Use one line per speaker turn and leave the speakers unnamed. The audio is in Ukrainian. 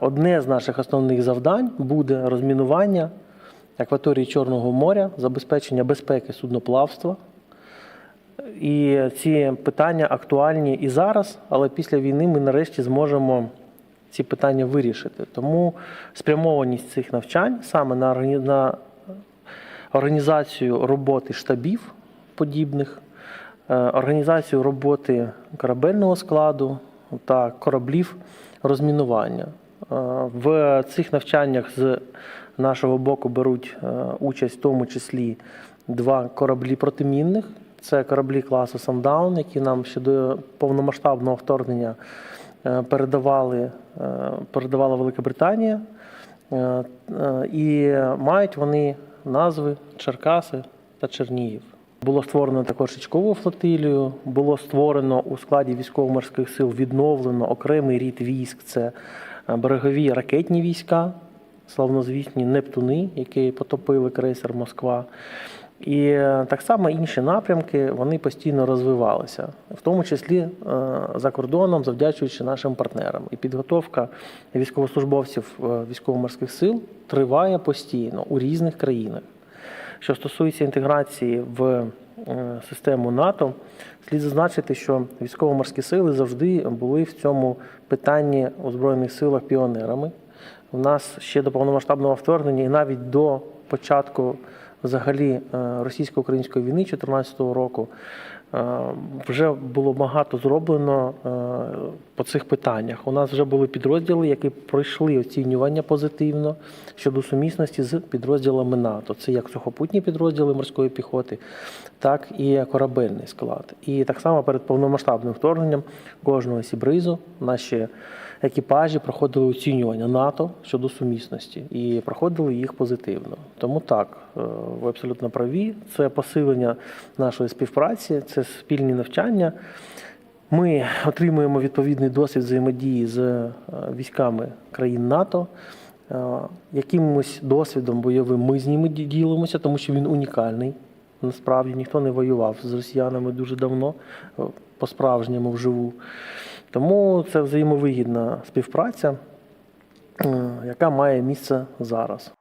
Одне з наших основних завдань буде розмінування акваторії Чорного моря, забезпечення безпеки судноплавства. І ці питання актуальні і зараз, але після війни ми нарешті зможемо ці питання вирішити. Тому спрямованість цих навчань саме на організацію роботи штабів подібних, е, організацію роботи корабельного складу та кораблів розмінування. Е, В цих навчаннях з нашого боку беруть е, участь в тому числі два кораблі протимінних. Це кораблі класу Sundown, які нам ще до повномасштабного вторгнення е, передавали, передавала Велика Британія. І мають вони назви Черкаси та Чернігів. Було створено також річкову флотилію, було створено у складі військово-морських сил відновлено окремий рід військ. Це е, берегові ракетні війська, славнозвісні Нептуни, які потопили крейсер Москва. І е, так само інші напрямки вони постійно розвивалися, в тому числі е, за кордоном, завдячуючи нашим партнерам. І підготовка військовослужбовців військово-морських сил триває постійно у різних країнах. Що стосується інтеграції в е, систему НАТО, слід зазначити, що військово-морські сили завжди були в цьому питанні у Збройних силах піонерами. У нас ще до повномасштабного вторгнення і навіть до початку взагалі е, російсько-української війни 2014 року е, вже було багато зроблено е, по цих питаннях. У нас вже були підрозділи, які пройшли оцінювання позитивно щодо сумісності з підрозділами НАТО. Це як сухопутні підрозділи морської піхоти, так і корабельний склад. І так само перед повномасштабним вторгненням кожного сібризу наші екіпажі проходили оцінювання НАТО щодо сумісності і проходили їх позитивно. Тому так, е, ви абсолютно праві. Це посилення нашої співпраці, це спільні навчання. Ми отримуємо відповідний досвід взаємодії з е, військами країн НАТО. Е, Якимось досвідом бойовим ми з ними ділимося, тому що він унікальний. Насправді ніхто не воював з росіянами дуже давно, по-справжньому вживу. Тому це взаємовигідна співпраця, яка має місце зараз.